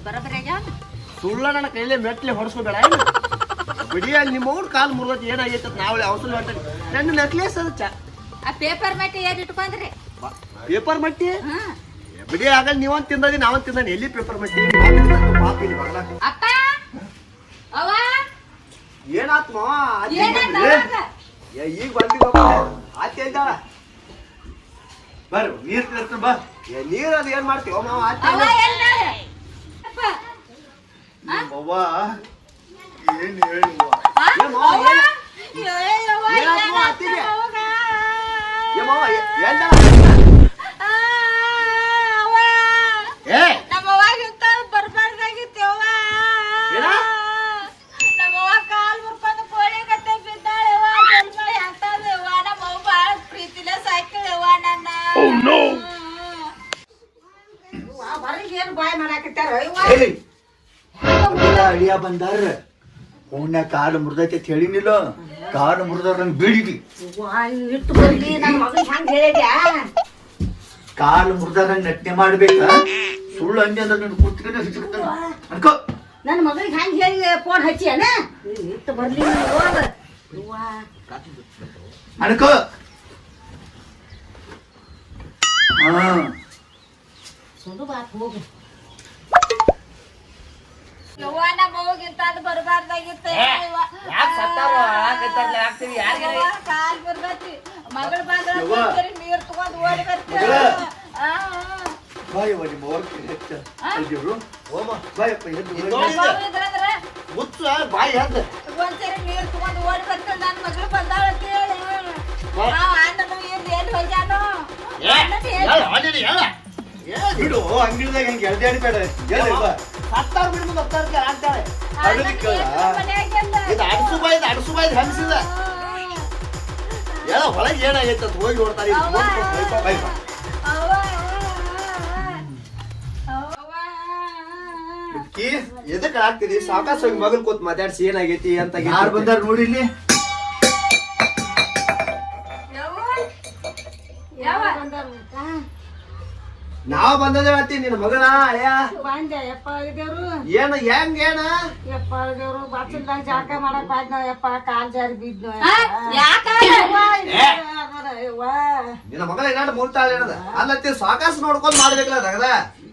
ಬರಬರಿ ಆಗ್ಯಾವ? ಸುಳ್ಳ ನನ್ನ ಕೈಲೇ ಮೆಟ್ಲೆ ಹೊಡ್ಸ್ಕೋಬೇಡ ಬಿಡಿ ಅಲ್ಲಿ ನಿಮ್ಮ ಅವ್ರ ಕಾಲ್ ಮುರಿದೈತಿ ಏನಾಗೈತೆ ಅಂತ ನಾವಳೆ ಅವಸರ ಮಾಡ್ತೇನೆ ನನ್ನ ನಕ್ಲೇಸ್ ಅದು ಚ. ಆ ಪೇಪರ್ ಮಟ್ಟಿ ಏನ್ ಇಟ್ಕೊಂಡ್ರಿ? ಪೇಪರ್ ಮಟ್ಟಿ ಹಾ. ಬಿಡಿ ಆಗಲ್ಲ ನೀವಂತ ತಿಂದದಿ ನಾವೊಂದು ತಿಂದಾನೆ ಎಲ್ಲಿ ಪೇಪರ್ ಮಟ್ಟಿ ಪಾಪ ಇಲ್ಲಿ ಬರಲ್ಲ. ಅಪ್ಪ! ಅವ್ವ! ಏನಾತ್ಮ ಏನಾತ್? ಅವಾಗ? ಈಗ ಬಂದಿ ಆಚೆ ಇದ್ದಾಳ. ಬರ್ರಿ ನೀರ್ ತರ್ತೀನಿ ಬಾ. ಏ, ನೀರ್ ಅದು ಏನ್ ಮಾಡ್ತೀವ ಮಾವ? ಆಚೆ ಅವ್ವ ಇಲ್ಲ. ಅಪ್ಪ ಏನ್ ಏನು ಬಾಯ್ ಮಾಡಾಕತ್ತಾರ ಅಳಿಯ ಬಂದಾರ ಅವನ ಕಾಲು ಮುರಿದೈತೆ ಅಂತ ಹೇಳಿನಿಲ್ಲ ಕಾಲು ಮುರ್ದವ್ರ ನಂಗೆ ಬೀಳಿಗಿ ಇಟ್ಟು ಬರ್ಲಿ ನನ್ನ ಮಗನ್ ಹಂಗ ಹೇಳಿದ್ಯಾ? ಕಾಲು ಮುರ್ದಾರ ನಟನೆ ಮಾಡ್ಬೇಕ? ಸುಳ್ಳು ಅಂದೆ ಅಂದ್ರೆ ನಿನ್ ಕುತ್ಕೊಂಡೆ ಹಿಚ್ಕೊತಾನ ಅನ್ಕೋ. ನನ್ನ ಮಗನಿಗೆ ಹಂಗ ಹೇಳಿ ಫೋನ್ ಹಚ್ಚಿ ಅಣ್ಣ ಇಟ್ಟು ಬರ್ಲಿ ನೀನು ಹೋಗ. ಅನ್ಕೋ. ಹಾ. ಸುಡು ಬಾತ್ ಹೋಗು. ಯವ್ವ ನಮ್ಮವ್ವಗಿಂತ ಅದು ಬರಬಾರ್ದಾಗಿತ್ತು. ಯಾಕ್ ಸತ್ತಾರೋ? ಹಾಕ್ತೀವಿ, ಕಾಲ್. ಮಗಳ್ ಬಂದ್ರ ನೀರ್ ತಗೊಂಡ್ ಓಡಿ ಬರ್ತೀವಿ ಮಗಳ. ಆ, ಬಾಯಿ ನಿಮ್ಮ ಅವ್ರ ಹೆಚ್ಚ ಅಲ್ದಿವ್ರು ಹೋಮ. ಬಾಯಪ್ಪ ಎದ್ದು ಹೋಗಿ. ಇದ್ರಂದ್ರ ಮುಚ್ಚ ಬಾಯಿ ಹದ್ದ ಒಂದ್ಸರಿ ನೀರ್ ತಗೊಂಡ್ ಓಡಿ ಬರ್ತೀವಿ ನನ್ನ ಮಗಳು ಬಂದಾಳ ಅಂತ ಹೇಳಿ. ಆ ಅಣ್ಣನು ಎಲ್ಲಿ ಎಲ್ಲಿ ಹೋಗ್ಯಾನೋ ಏ ಬಿಡು ಅಂಗಡಿದಾಗ ಹಂಗೆ ಎಳ್ದಾಡಿ ಬೇಡ. ಎಲ್ಲಿ ಬಾ. ಹತ್ತಾರು ಹತ್ತಾರ ಆಗ್ತಾಳೆ. ಎಲ್ಲಿ ಮನ್ಯಾಗಿಲ್ಲ. ಇದು ಅಡಸು ಬಾಯ್ದು ಅಡಸು ಬಾಯ್ದು ಹಂಸಿದ ಎಲ್ಲ ಒಳಗೆ ಏನಾಗೈತೆ ಅಂತ ಹೋಗಿ ನೋಡ್ತಾರೆ ಎದಕ್ಕೆ ಆಗ್ತಿದಿ ಸಾವಕಾಶ ಹೋಗಿ ಮಗನ್ ಕೂತ್ ಮಾತಾಡ್ಸಿ ಏನಾಗೈತಿ ಅಂತ ಯಾರು ಬಂದಾರ ನೋಡಿ ಇಲ್ಲಿ? ನಾವ್ ಬಂದದೇ ಅತ್ತಿ ನಿನ್ ಮಗಳ ಅಯ್ಯ ಬಂದೆ ಯಪ್ಪ ಇದೇವ್ರು ಏನ ಹೆಂಗ್ ಏನ? ಯಪ್ಪ ಇದೇವ್ರು ಬಾಚಲ್ದಾಗ ಜಾಕ ಮಾಡಕ್ ಬಾದ್ನ ಯಪ್ಪ ಕಾಲ್ ಜಾರಿ ಬಿದ್ನು? ನಿನ್ನ ಮಗಳ ಏನಾದ್ರು ಮೂರ್ತಾಳ ಏನದ? ಅಲ್ಲತ್ತಿ ಸಾವಕಾಶ ನೋಡ್ಕೊಂಡ್ ಮಾಡ್ಬೇಕಲ್ಲ ತಗದ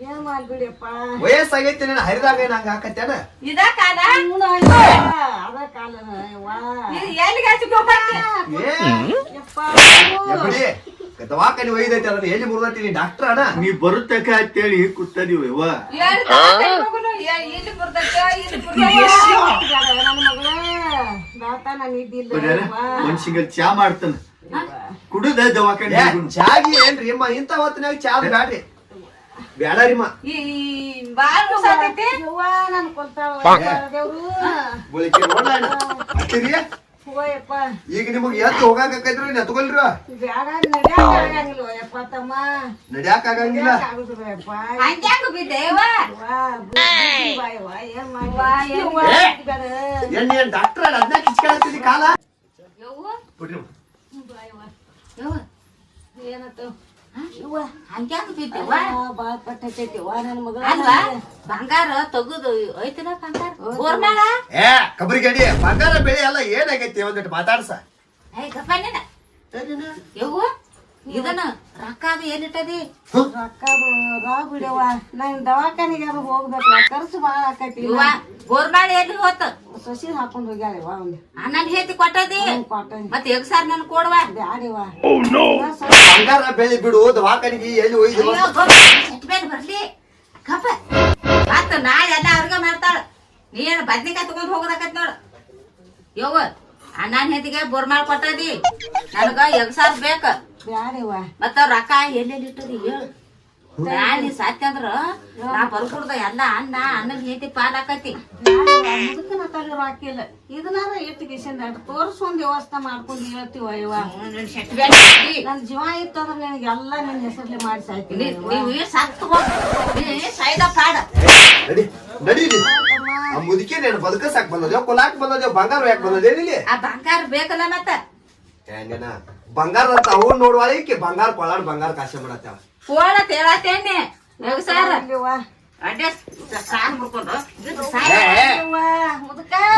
ಏನ್ ಮಾಡ್ಬಿಡಿಯಪ್ಪ? ವಯಸ್ಸಾಗೈತಿ ನೀನ್ ಹರಿದಾಗ ಏನ್ ಹಂಗ ಹಾಕತ್ತೇನ ಇದ ಕಾಲ? ಅದ ಯಪ್ಪ ಯವ್ವ ದವಾಖಾನೆ ಒಯ್ದೈತೆ ಅದನ್ನ ಎಲ್ಲಿ ಮುರ್ದೈತಿ ನೀ ಡಾಕ್ಟರ್ ಅಣ್ಣ ನೀ ಬರುತ್ತಕ ಅಂತೇಳಿ ಕೂತದೀವ ನೀವು ಎಲ್ಲಿ ದವಾಖಾನೆ ಹೋಗುನು? ಎ- ಇಲ್ಲಿ ಮುರ್ದೈತೆ, ಇಲ್ಲಿ ನನ್ನ ಮಗಳ ದಾತ ನಾನು ಇದ್ದಿಲ್ಲ ಬರ್ಯಾರ ಯವ್ವ. ಒಂದ್ ಸಿಂಗಲ್ ಚಾ ಮಾಡ್ತಾನ ಕುಡುದ ದವಾಖಾನೆ. ಚಾಗಿ ಏನ್ರಿ ಅಮ್ಮ ಇಂಥ ಹೊತ್ತಿನಾಗ ಚಾ ಬ್ಯಾಡ್ರಿ ಬ್ಯಾಡರಿಮ್ಮ ಈ ಬಾಳ್ ಮುರ್ಸಾತೈತಿ. ಯವ್ವ ನನ್ ಕೊಲ್ತಾಳ ದೇವ್ರು ಗುಳಿಕೆ ನೋಡ್ಲ ಹತ್ತಿರಿ ಹೂವ ಯಪ್ಪ ಈಗ ನಿಮಗೆ ಎದ್ದು ಹೋಗಾಕೈತ್ರಿ ನೆತ್ಕೊಲ್ರಿ ಬ್ಯಾಡ ನಡ್ಯಾಕ ಆಗಂಗಿಲ್ಲ ಯಪ್ಪ ತಮ್ಮ. ನಡ್ಯಾಕ ಆಗಂಗಿಲ್ಲ? ನಡ್ಯಾಕ ಆಗುದಿಲ್ಲ ಯಪ್ಪ ಹಂಗ್ಯಾಂಗ್ ಬಿದ್ದೆ ಯವ್ವ? ಯವ್ವ, ಬುದ್ಧಿ ಬಾ ಯವ್ವ, ಏನ್ ಡಾಕ್ಟರ್ ಅದನ್ನ ಕಿಚ್ಕೊಳತ್ತಿದಿ ಕಾಲ? ಯವ್ವ, ಬಿಡ್ರಿ. ಬಾ ಬಾಳ್ ಪಟ್ಟೈತೈತಿ ಯವ್ವ, ನನ್ ಮಗಳ. ಅಲ್ವಾ? ಬಂಗಾರ ತೆಗುದು ಐತನ ಬಂಗಾರ? ಗೋರ್ಮಾಳ ಏ ಕಬರಿ ಗಡಿ ಬಂಗಾರ ಬೆಳೆ ಎಲ್ಲ ಏನಾಗೈತಿ ಒಂದಿಟ್ಟು ಮಾತಾಡ್ಸ. ಏ ಗಪ್ಪ ನೀನ. ಯವ್ವ? ಇದನ್ನ ರೊಕ್ಕ ಅದು ಏನಿಟ್ಟದಿ ರೊಕ್ಕ ರಾ ಬಿಡವ ನಂಗೆ ದವಾಖಾನಿಗೆ ಅದು ಹೋಗ್ಬೇಕಲ್ಲ ಖರ್ಚು ಭಾಳ ಆಕೈತಿ ಇವ ಎಲ್ಲಿ ಹೋತ? ಸಸಿ ಹಾಕೊಂಡು ಹೋಗ್ಯಾಳವ ಅವ್ನು. ಅಣ್ಣನ್ ಹೇತಿ ಕೊಟ್ಟದಿ? ಮತ್ತೆ ಮತ್ ಎಗ್ಸಾರ್ ನನ್ ಕೊಡುವ? ಬ್ಯಾಡಿವ ಬಂಗಾರ ಬೆಳಿ ಬಿಡು ದವಾಖಾನಿಗೆ ಎಲ್ಲಿ ಬೇಗ ಬರ್ಲಿ? ಕಪ್ಪ. ಮತ್ತ ನಾ ಎಲ್ಲ ಅವ್ರಿಗೆ ಮಾಡ್ತಾಳ. ನೀನು ಬದ್ನಿಕಾಯಿ ತಗೊಂಡ್ ಹೋಗೋದಕ್ಕತ್ ನೋಡು. ಯವ್ವ ಅಣ್ಣನ ಹೆತಿಗೆ ಬೋರ್ಮಾಳ್ ಕೊಟ್ಟದಿ. ನನಗ ಎಗ್ಸಾರ್ ಬೇಕ. ಬ್ಯಾಡಿವ ಮತ್ತ ರೊಕ್ಕ ಎಲ್ಲೆಲ್ಲಿ ಇಟ್ಟದಿ ಹೇಳು ನೀ ಸತ್ಯ ಅಂದ್ರ ನಾ ಬರ್ಕೊಡ್ದ ಎಲ್ಲ ಅನ್ನ ಅನ್ನದ ಹೇತಿ ಪಾಲ್ ಆಕತಿ ಮುದುಕನ ತಲೆ ರಾಕಿಲ್ಲ ಇದನ್ನಾರ ಇಟ್ಟು ಕಿಶನ್ ತೋರ್ಸೊಂದ್ ವ್ಯವಸ್ಥೆ ಮಾಡ್ಕೊಂಡು ಹೇಳ್ತೀವ ಇವ. ನನ್ ಜೀವ ಇತ್ತು ನಿನಗೆ ಎಲ್ಲ ನಿನ್ ಹೆಸರ್ಲಿ ಮಾಡಿ ಸಾಯ್ತೀನಿ ನೀವು ಸತ್ ಹೋಗ್ ನೀ ಸೈದ ಪಾಡ. ನಡಿ ನಡೀಲಿ ಆ ಮುದುಕಿ ನೀನು ಬದುಕಸಾಕ್ ಬಂದದೇವ್ ಕೊಲಾಕ್ ಬಂದದೇವ್ ಬಂಗಾರ ಯಾಕೆ ಬಂದದೇನಿಲ್ಲ ಆ ಬಂಗಾರ ಬೇಕಲ್ಲ ಮತ್ತೆ? ಏನೇನ ಬಂಗಾರ ಅಂತ ಅವು ನೋಡುವಾಗ ಈಕಿ ಬಂಗಾರ ಕೊಳಾಡ್ ಬಂಗಾರ ಕಾಸೆ ಮಾಡತ್ತೇವ ಕೋಳ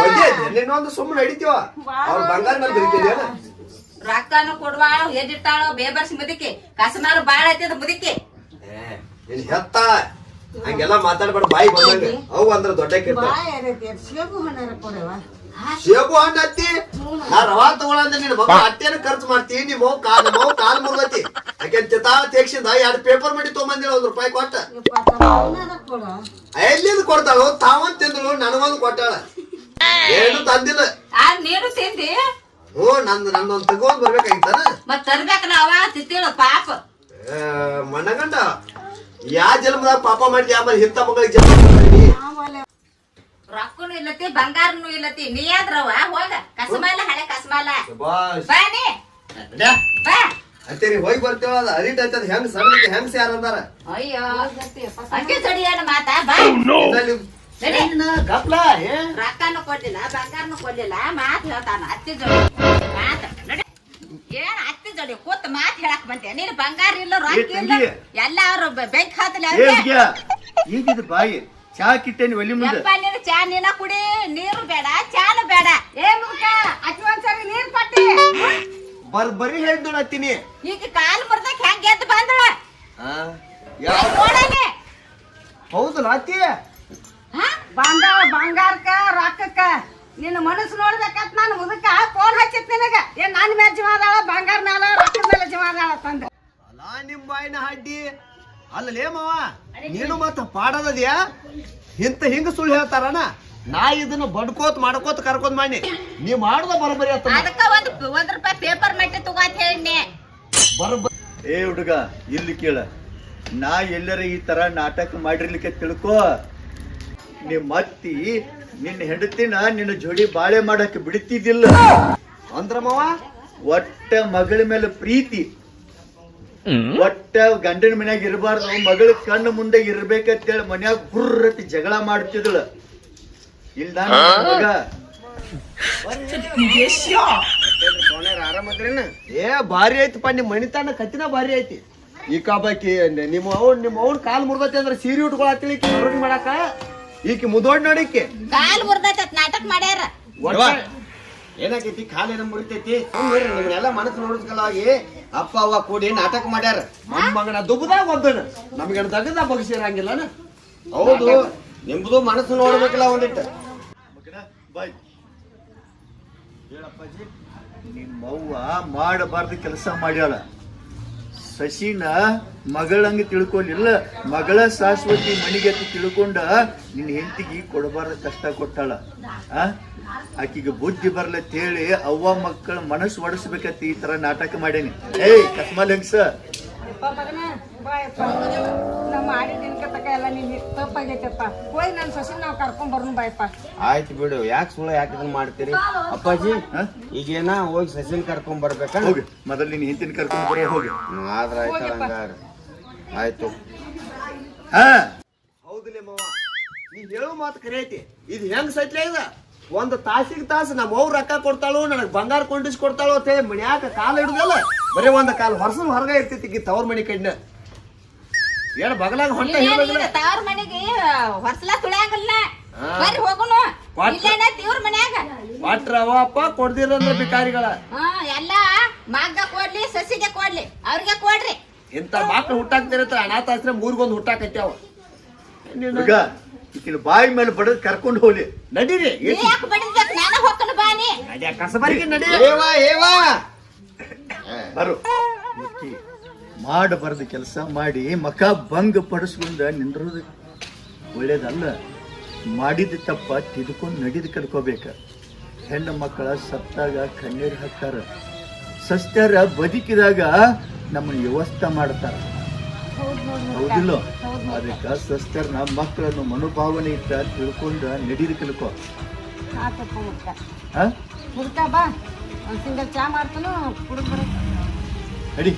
ಬಂದೆ ಇನ್ನೊಂದು ಸುಮ್ಮನೆ ನಡಿತೀವ. ಅವ್ರ ಬಂಗಾರ ಮೇಲೆ ಬದುಕಿದ್ಯಾನ ರೊಕ್ಕನು ಕೊಡುವಾಳ ಎದಿರ್ತಾಳೋ ಬೇಬರ್ಸಿ ಮುದಕ್ಕೆ ಕಸಮಾರು ಬಾಳ ಐತಿ ಮುದಕ್ಕೆ ಇಲ್ಲಿ ಹೆತ್ತ. ಹಂಗೆಲ್ಲ ಮಾತಾಡ್ಬೇಡ ಬಾಯಿ ಬಂದಂಗೆ. ಅವು ಅಂದ್ರೆ ದೊಡ್ಡ ಕೆಟ್ಟ. ಸೇಬು ಹಣ್ಣು ಹತ್ತಿ? ನಾ ರವಾ ತಗೊಳಂದ ನಿನ್ನ ಮಗ ಅತ್ತೇನ ಖರ್ಚು ಮಾಡ್ತೀನಿ ನಿಮ್ಮ ಮಗು ಕಾಲ್ ನಮ್ಮ ಮಗು ಕಾಲ್ ಮುರ್ದತಿ. ಯಾಕೆ ಚಿತಾ ತೆಗ್ಸಿಂದ ಎರಡು ಪೇಪರ್ ಮಾಡಿ ತೊಗೊಂಬಂದಿಲ್ಲ ಒಂದ್ ರೂಪಾಯಿ ಕೊಟ್ಟ. ಕೊಡ ಎಲ್ಲಿಂದ ಕೊಡ್ತಾಳು? ತಾವಂತ ತಿಂದಳು ನನಗೊಂದು ಕೊಟ್ಟಾಳ. ಏನು ತಂದಿಲ್ಲ. ಆ ನೀನು ತಿಂದಿ? ಓ ನಂದು ನಂದೊಂದು ತಗೊಂಡ್ ಬರ್ಬೇಕಾಗಿತ್ತಾನ. ಮತ್ ತರ್ಬೇಕಲ್ಲ ಅವ ತಿಂತಿಳು ಪಾಪ. ಮಣ್ಣಗಂಡ ಯಾ ಜನ್ಮದಾಗ ಪಾಪ ಮಾಡಿದ್ಯಾ ಆಮೇಲೆ ಇಂಥ ಮಗಳಿಗೆ ಜನ್ಮ ರೊಕ್ಕನು ಇಲ್ಲತಿ ಬಂಗಾರನು ಇಲ್ಲತಿ. ನೀ ಆದ್ರವ ಹೋಗ. ಕಸಮಾಲ ಹಳೆ ಕಸಮಾಲ. ಬಾ ನೀ. ನಡ್ಯಾ. ಬಾ. ಅತ್ತೇರಿ ಹೋಗಿ ಬರ್ತೇವ ಅದ ಅರಿಟ್ ಐತದ ಹೆಂಗ್ ಸಣ್ಣಕ್ಕೆ ಹೆಂಗ್ಸ್ ಯಾರ ಅಂದಾರ ಅಯ್ಯೋ. ಹಂಗೆ ಸಡಿ ಏನ ಮಾತಾ? ಬಾ. ಇನ್ನಲ್ಲಿ ನಡಿ. ಏನ ಗಪ್ಲ ಏ? ರೊಕ್ಕನು ಕೊಡ್ಲಿಲ್ಲ ಬಂಗಾರನು ಕೊಡ್ಲಿಲ್ಲ. ಮಾತ್ ಹೇಳ್ತಾನ ಅತ್ತಿ ಜೋಡಿ. ಮಾತ್. ನಡಿ. ಏನ್ ಅತ್ತಿ ಜೋಡಿ? ಕೂತ್ ಮಾತ್ ಹೇಳಕ್ ಬಂತೆ ನೀನ್ ಬಂಗಾರ ಇಲ್ಲ ರೊಕ್ಕ ಏ ಇಲ್ಲ. ತಂಗಿ. ಎಲ್ಲ ಅವ್ರು ಬೆಂಕ್ ಹಾತಲಿ ಏ ಅವ್ರಿಗೆ. ಹುಡ್ಗ್ಯಾ, ಈಗಿದ್ ಬಾಯಿ. ಚಾ ಕಿಟ್ಟೇನಿ ಒಲಿ ಮುಂದೆ. ಯಪ್ಪ ನೀನು ಚಾ ನೀನ ಕುಡಿ. ನೀರು ಬೇಡ ಚಾನು ಬೇಡ. ಏ ಮುಖ ಅಕ್ಕಿ ಒಂದ್ಸರಿ ನೀರ್ ಪಟ್ಟಿ ಬರ್ ಬರಿ ಹೇಳ್ ನೋಡತ್ತೀನಿ ಈಗ ಕಾಲ್ ಮುರ್ದಕ್ ಹೆಂಗ್ ಎದ್ದು ಬಂದಳ? ಹೌದು ಅತ್ತಿ ಬಂದಾವ ಬಂಗಾರಕ್ಕ ರೊಕ್ಕಕ್ಕ. ನಿನ್ನ ಮನಸ್ಸು ನೋಡ್ಬೇಕಂತ ನಾನು ಮುದುಕ ಫೋನ್ ಹಚ್ಚಿತ್ ನಿನಗ. ಏನ್ ನನ್ನ ಮೇಲೆ ಜೀವ ಅದಾಳ ಬಂಗಾರ ಮೇಲೆ ರೊಕ್ಕದ ಮೇಲೆ ಜೀವ ಅದಾಳ ತಂದ. ಅಲ್ಲ ಬಾಯಿನ ಹಡ್ಡಿ. ಅಲ್ಲಲೇ ಮಾವ ನೀನು ಮತ್ತೆ ಪಾಡದದ್ಯಾ? ಇಂತ ಹಿಂಗ ಸುಳ್ಳು ಹೇಳ್ತಾರನ? ನಾ ಇದನ್ನ ಬಡ್ಕೋತ್ ಮಾಡ್ಕೋತ್ ಕರ್ಕೊಂಡ್ ಮಾಡಿ ನೀ ಮಾಡುದ ಬರಬರಿ ಆತ ಅದಕ್ಕ ಒಂದ್ ಒಂದ್ ರೂಪಾಯಿ ಪೇಪರ್ ಮಟ್ಟಿ ಬರೋಬ್ಬರಿ ಏ ಹುಡುಗ ಇಲ್ಲಿ ಕೇಳ. ನಾ ಎಲ್ಲರ ಈ ತರ ನಾಟಕ ಮಾಡಿರ್ಲಿಕ್ಕೆ ತಿಳ್ಕೊ. ನಿಮ್ಮ ಅತ್ತಿ ನಿನ್ನ ಹೆಂಡತಿನ ನಿನ್ನ ಜೋಡಿ ಬಾಳೆ ಮಾಡಕ್ ಬಿಡ್ತಿದ್ದಿಲ್ಲ. ಅಂದ್ರ ಮಾವ? ಒಟ್ಟ ಮಗಳ ಮೇಲೆ ಪ್ರೀತಿ. ಒಟ್ಟ ಗಂಡನ ಮನ್ಯಾಗ ಇರಬಾರ್ದು ಮಗಳ ಕಣ್ಣು ಮುಂದೆ ಇರ್ಬೇಕಂತೇಳಿ ಮನ್ಯಾಗ ಗುರ್ರತಿ ಜಗಳ ಮಾಡ್ತಿದ್ಳು. ಇಲ್ದ ಮಗ. ಏ ಭಾರಿ ಐತಪ್ಪ ನಿಮ್ ಮನಿತನ ಕತ್ತಿನ ಭಾರಿ ಐತಿ ಈ ಕಾಬಾಕಿ ನಿಮ್ಮ ಅವ್ನ್ ನಿಮ್ಮ ಅವ್ನ ಕಾಲ್ ಮುರ್ದತಿ ಅಂದ್ರೆ ಸೀರೆ ಉಟ್ಕೊಳತ್ತಿ ಮಾಡಾಕ? ಈಕಿ ಮುದೋಡ್ ನೋಡಿಕೆ. ಕಾಲ್ ಮುರ್ದೈತ ನಾಟಕ ಮಾಡ್ಯಾರ. ಏನಾಕೈತಿ ಕಾಲ್ ಏನ ಮುರಿತೈತಿ. ನಿಮ್ನೆಲ್ಲ ಮನಸ್ಸು ನೋಡಿಸ್ಕಲಾಗಿ ಅಪ್ಪ ಅವ್ವ ಕೂಡಿ ನಾಟಕ ಮಾಡ್ಯಾರ. ಮೊಮ್ಮಗನ ದುಬ್ಬದಾಗ ಒಬ್ಬನ ನಮ್ಗೆ ದಗದ ಬಗ್ಸಿರಂಗಿಲ್ಲನ? ಹೌದು ನಿಮ್ದು ಮನಸ್ಸು ನೋಡ್ಬೇಕಲ್ಲ ಒಂದಿಟ್ಟು. ಮಗನ, ಬಾಯ್. ಹೇಳಪ್ಪಾಜಿ ನಿಮ್ಮವ್ವ ಮಾಡಬಾರ್ದು ಕೆಲಸ ಮಾಡ್ಯಾಳ. ಶಶಿನ ಮಗಳಂಗೆ ತಿಳ್ಕೊಂಡಿಲ್ಲ ಮಗಳ ಶಾಶ್ವತಿ ಮನೆಗೆ ತಿಳ್ಕೊಂಡ ನಿನ್ನ ಹೆಂಡತಿಗೆ ಕೊಡಬಾರ್ದು ಕಷ್ಟ ಕೊಟ್ಟಾಳ. ಆ ಆಕಿಗೆ ಬುದ್ಧಿ ಬರ್ಲತ್ತ ಹೇಳಿ ಅವ್ವ ಮಕ್ಕಳ ಮನಸ್ಸು ಒಡಿಸ್ಬೇಕತ್ತ ಈ ತರ ನಾಟಕ ಮಾಡೇನಿ. ಏಯ್ ಕಸ್ಮಲ್ ಹೆಂಗ್ಸ? ಯಪ್ಪ ಮಗನ ಬಾಯಪ್ಪ ನಮ್ಮ ಮಾಡಿ ದಿನಕ ತಕ ಎಲ್ಲ ನೀನ್ ತಪ್ಪಾಗೈತಪ್ಪ ಹೋಯ್ ನನ್ನ ಸೊಸಿನ ನಾವು ಕರ್ಕೊಂಡ್ ಬರ್ನು ಬಾಯಪ್ಪ ಆಯ್ತು ಬಿಡು. ಯಾಕೆ ಸುಳ್ಳು ಯಾಕೆ ಇದನ್ನ ಮಾಡ್ತೀರಿ? ಅಪ್ಪಾಜಿ? ಈಗೇನ ಹೋಗಿ ಸಸಿನ್ ಕರ್ಕೊಂಡ್ ಬರ್ಬೇಕಾ ಹೋಗಿ. ಮೊದಲು ನಿನ್ನ ಹೆಂತಿನ ಕರ್ಕೊಂಡು ಬರೋ ಹೋಗಿ. ಆದ್ರ ಆಯ್ತು ಹಂಗಾರ. ಆಯ್ತು. ಹಾ. ಹೌದಿಲ್ಲ ಮಾವ ನೀ ಹೇಳೋ ಮಾತು ಕರೆ ಐತಿ ಇದು ಹೆಂಗ್ ಸತ್ಯ ಇದ? ಒಂದು ತಾಸಿಗೆ ತಾಸು ನಮ್ಮ ಅವ್ರು ರೊಕ್ಕ ಕೊಡ್ತಾಳು ನನಗೆ ಬಂಗಾರ ಕೊಂಡಿಸ್ ಕೊಡ್ತಾಳು ಅಂತ ಹೇಳಿ ಮನ್ಯಾಕ ಕಾಲ ಹಿಡಿದಲ್ಲ ಬರೀ ಒಂದು ಕಾಲ ಹೊರಸು ಹೊರಗ ಇರ್ತೈತಿ ಈ ತವ್ರ ಮನಿ ಕಣ್ಣ ಏನ್ ಬಗಲಾಗ ಹೊಂಟ ತವ್ರ ಮನೆಗೆ ಹೊರ್ಸಲ ತುಳಿಯಂಗಿಲ್ಲ. ಬರ್ರಿ ಹೋಗುನು? ಇಲ್ಲೇನ ಇವ್ರ ಮನ್ಯಾಗ? ವಾಟ್ರ ಅವ ಅಪ್ಪ ಕೊಡ್ದಿರಂದ್ರ ಬಿಕಾರಿಗಳ ಹಾ ಎಲ್ಲ ಮಗ್ಗ ಕೊಡ್ಲಿ ಸಸಿಗೆ ಕೊಡ್ಲಿ ಅವ್ರಿಗೆ ಕೊಡ್ರಿ. ಇಂಥ ಮಕ್ಳು ಹುಟ್ಟಾಕ್ತಿರತ್ತ ಅನಾಥಾಶ್ರಮ ಮೂರ್ಗೊಂದು ಹುಟ್ಟಾಕತ್ಯಾವ. ಈಕಿನ ಬಾಯಿ ಮೇಲೆ ಬಡದ್ ಕರ್ಕೊಂಡು ಹೋಗ್ಲಿ. ನಡೀರಿ. ನೀ ಯಾಕೆ ಬಡಿದ್ಬೇಕು ನಾನು ಹೊಕ್ಕನು ಬಾನಿ ನಡ್ಯಾ ಕಸಬರಿಗೆ ನಡಿ ಏವಾ ಏವಾ. ಬರು. ಮುಚ್ಚಿ ಮಾಡಬಾರ್ದು ಕೆಲಸ ಮಾಡಿ ಮಕ ಭಂಗ ಪಡಿಸ್ಕೊಂಡ ನಿಂದ್ರದು ಒಳ್ಳೇದಲ್ಲ. ಮಾಡಿದ ತಪ್ಪ ತಿದ್ಕೊಂಡು ನಡಿದ ಕಲ್ಕೋಬೇಕ ಹೆಣ್ಣು ಮಕ್ಕಳ ಸತ್ತಾಗ ಕಣ್ಣೀರು ಹಾಕ್ತಾರ. ಸಸ್ತಾರ ಬದುಕಿದಾಗ ನಮ್ಮನ್ನ ವ್ಯವಸ್ಥೆ ಮಾಡ್ತಾರ. ಹೌದಿಲ್ಲ. ಅದಕ್ಕೆ ಸಸ್ತರ್ನ ಮಕ್ಕಳನ್ನು ಮನೋಭಾವನೆ ಇಟ್ಟ ತಿಳ್ಕೊಂಡ ನಡೀರಿ ಕಲ್ಕೋ ಹುಡ್ತಾ ಬಾ. ಒಂದ್ ಸಿಂಗಲ್ ಚಾ ಮಾಡ್ತಾನು ಕುಡಿದ್ ಬರ. ನಡಿ.